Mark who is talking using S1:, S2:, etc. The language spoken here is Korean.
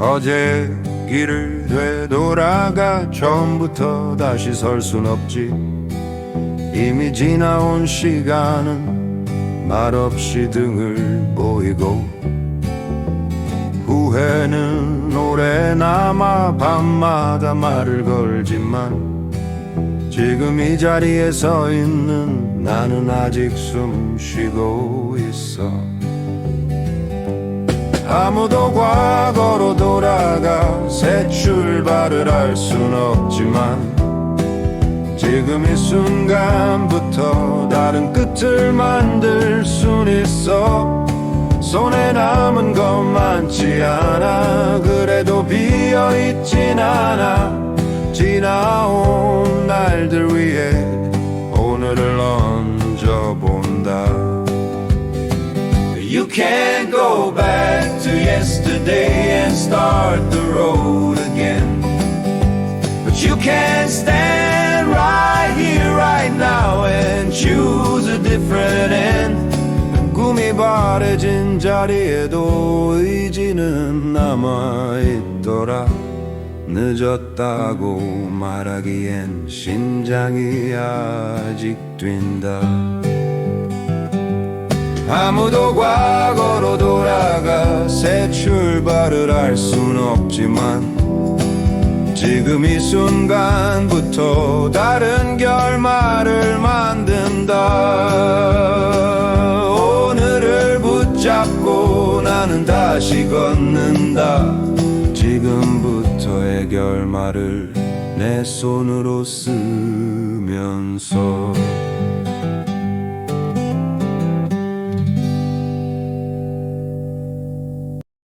S1: 어제 길을 되돌아가 처음부터 다시 설 순 없지. 이미 지나온 시간은 말없이 등을 보이고 후회는 오래 남아 밤마다 말을 걸지만 지금 이 자리에 서 있는 나는 아직 숨 쉬고 있어 아무도 과거로 돌아가 새 출발을 할 순 없지만 지금 이 순간부터 다른 끝을 만들 순 있어. 손에 남은 것 많지 않아. 그래도 비어있진 않아. 지나온 날들 위해 오늘을 You can't go back to yesterday and start the road again But you can stand right here, right now, and choose a different end. 꿈이 바래진 자리에도 의지는 남아있더라. 늦었다고 말하기엔 심장이 아직 뛴다. 아무도 과거로 돌아가 새 출발을 할 순 없지만 지금 이 순간부터 다른 결말을 만든다. 오늘을 붙잡고 나는 다시 걷는다. 지금부터의 결말을 내 손으로 쓰면서